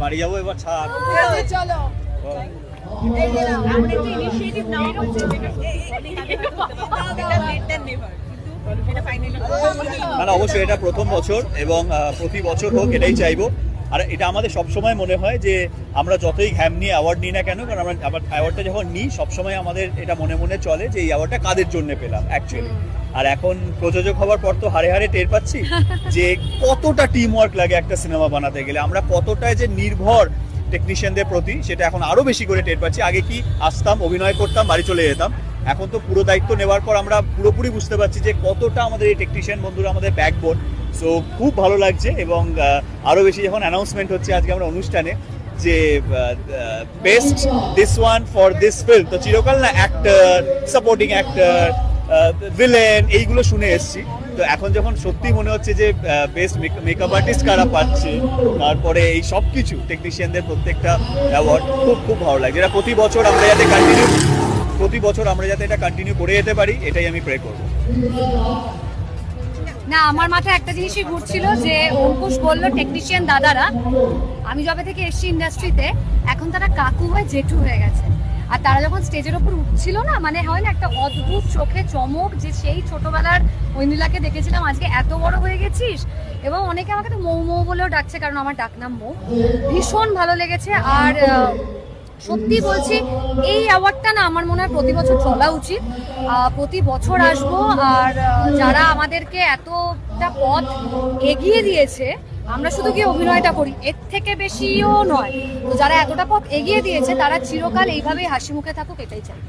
বাড়ি যাব এবার ছাড়। চলো। না অবশ্যই এটা প্রথম বছর এবং প্রতি বছর হোক এটাই চাইব। আর এটা আমাদের সবসময় মনে হয় যে আমরা যতই ঘ্যাম নিয়ে অ্যাওয়ার্ড নিই না কেন কারণ আমরা আবার অ্যাওয়ার্ডটা যখন নিই সবসময় আমাদের এটা মনে মনে চলে যে এই অ্যাওয়ার্ডটা কাদের জন্য পেলাম অ্যাকচুয়ালি আর এখন প্রযোজক হওয়ার পর তো হারে হারে টের পাচ্ছি যে কতটা টিম ওয়ার্ক লাগে একটা সিনেমা বানাতে গেলে। আমরা কতটা যে নির্ভর টেকনিশিয়ানদের প্রতি সেটা এখন আরও বেশি করে টের পাচ্ছি। আগে কি আসতাম অভিনয় করতাম বাড়ি চলে যেতাম। এখন তো পুরো দায়িত্ব নেওয়ার পর আমরা পুরোপুরি বুঝতে পারছি যে কতটা আমাদের এই টেকনিশিয়ান বন্ধুরা আমাদের ব্যাকবোন সো খুব ভালো লাগছে এবং আরও বেশি যখন অ্যানাউন্সমেন্ট হচ্ছে আজকে আমরা অনুষ্ঠানে যে best this one for this film তো চিরকাল না অ্যাক্টর সাপোর্টিং অ্যাক্টর ভিলেন এইগুলো শুনে এসেছি। তো এখন যখন সত্যি মনে হচ্ছে যে বেস্ট মেকআপ আর্টিস্ট কারা পাচ্ছে, তারপরে এই সব কিছু টেকনিশিয়ানদের প্রত্যেকটা অ্যাওয়ার্ড খুব খুব ভালো লাগে যেটা প্রতি বছর আমরা যাতে কন্টিনিউ প্রতি বছর আমরা যাতে এটা কন্টিনিউ করে যেতে পারি, এটাই আমি প্রে করব। না, আমার মাথায় একটা জিনিসই ঘুরছিল যে অঙ্কুশ বলল টেকনিশিয়ান দাদারা, আমি যবে থেকে এসছি ইন্ডাস্ট্রিতে এখন তারা কাকু হয়ে জেঠু হয়ে গেছে। আর তারা যখন স্টেজের ওপর উঠছিল না মানে হয় না, একটা অদ্ভুত চোখে চমক যে সেই ছোটবেলার ঐন্দিলাকে দেখেছিলাম, আজকে এত বড় হয়ে গেছিস? এবং অনেকে আমাকে তো মৌ মৌ বলেও ডাকছে, কারণ আমার ডাকনাম মৌ। ভীষণ ভালো লেগেছে, আর সত্যি বলছি, এই অ্যাওয়ার্ডটা না আমার মনে হয় প্রতি বছর চলা উচিত। প্রতি বছর আসব, আর যারা আমাদেরকে এতটা পথ এগিয়ে দিয়েছে, আমরা শুধু গিয়ে অভিনয়টা করি, এর থেকে বেশিও নয়। তো যারা এতটা পথ এগিয়ে দিয়েছে, তারা চিরকাল এইভাবেই হাসি মুখে থাকুক, এটাই চাই।